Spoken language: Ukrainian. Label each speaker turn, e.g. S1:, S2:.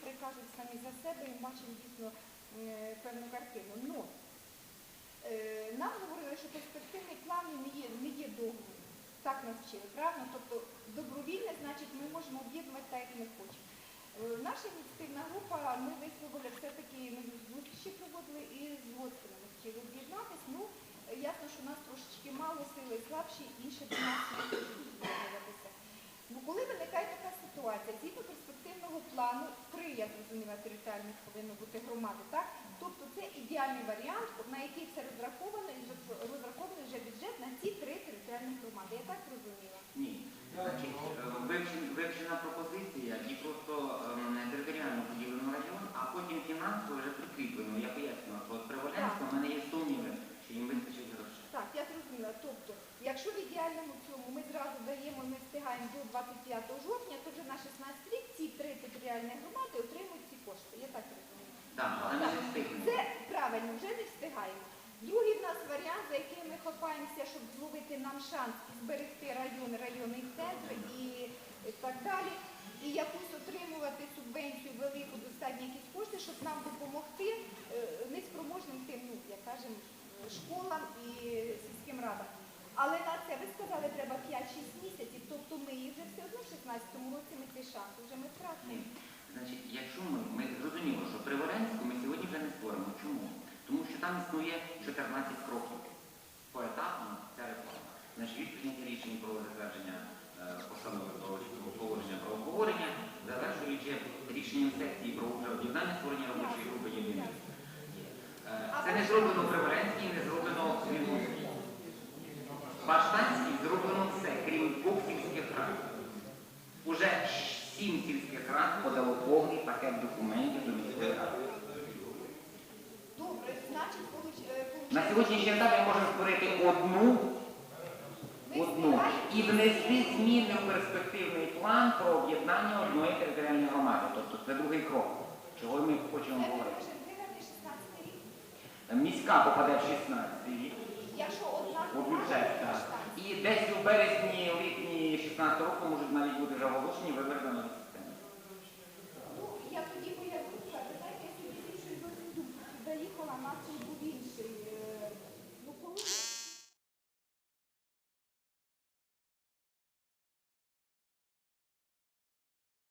S1: цифри кажуть самі за себе, і бачимо дійсно е, певну картину. Ну, е, нам говорили, що перспективний план не є, не є договором. Так нас вчили, правильно? Тобто добровільне, значить, ми можемо об'єднувати так, як ми хочемо. Е, Наша ініціативна група, ми висловили все-таки ми зустрічі проводили і з госпіталем хотіли об'єднатись. Ну, ясно, що у нас трошечки мало сили слабші, інші до нас не зрозуміла, територіальних повинно бути громади, так? Тобто це ідеальний варіант, на який це розраховано, і вже розрахований вже бюджет на ці три територіальні громади. Я так зрозуміла.
S2: Ні. Вивчена пропозиція і просто ем, територіально поділено район, а потім фінансово вже прикріплено. Я пояснював, що от при Воленську в мене є сумніви, що їм вистачить грошей.
S1: Так, я зрозуміла. Тобто, якщо в ідеальному цьому ми зразу даємо, ми встигаємо до 25 жовтня, то вже на 16 рік ці три територіальні громади. Я так розумію.
S2: Так, але ми не встигнемо.
S1: Це правильно, вже не встигаємо. Другий в нас варіант, за яким ми хапаємося, щоб зловити нам шанс зберегти район, районний центр і так далі. І якусь отримувати субвенцію велику, достатньо якісь кошти, щоб нам допомогти е, неспроможним тим, ну, як кажемо, школам і сільським радам. Але на це ви сказали, треба 5-6 місяців, тобто ми їх вже все одно в 16-му році ми цей шанс вже ми
S2: Ні. Там існує 14 кроків. Поетапно ця реформа. Значить, від прийняття рішень про затвердження е, постанови про положення про обговорення, завершуючи рішенням сесії про об'єднання створення робочої групи єдиної. Е, Це не зроблено при Воленській, не зроблено в Львівській. Баштанській зроблено все, крім двох сільських рад. Уже сім сільських рад подало повний пакет документів до міської На сьогоднішній етап ми можемо створити одну одну і внести зміни в перспективний план про об'єднання одної територіальної громади. Тобто це другий крок, чого ми хочемо говорити. Міська попаде в 16 рік. У бюджет, так. І десь у березні, липні 16 року можуть навіть бути вже оголошені вибори на нові системи.
S1: Ну, я тоді появилася, знаєте, якщо більше далеко на нас.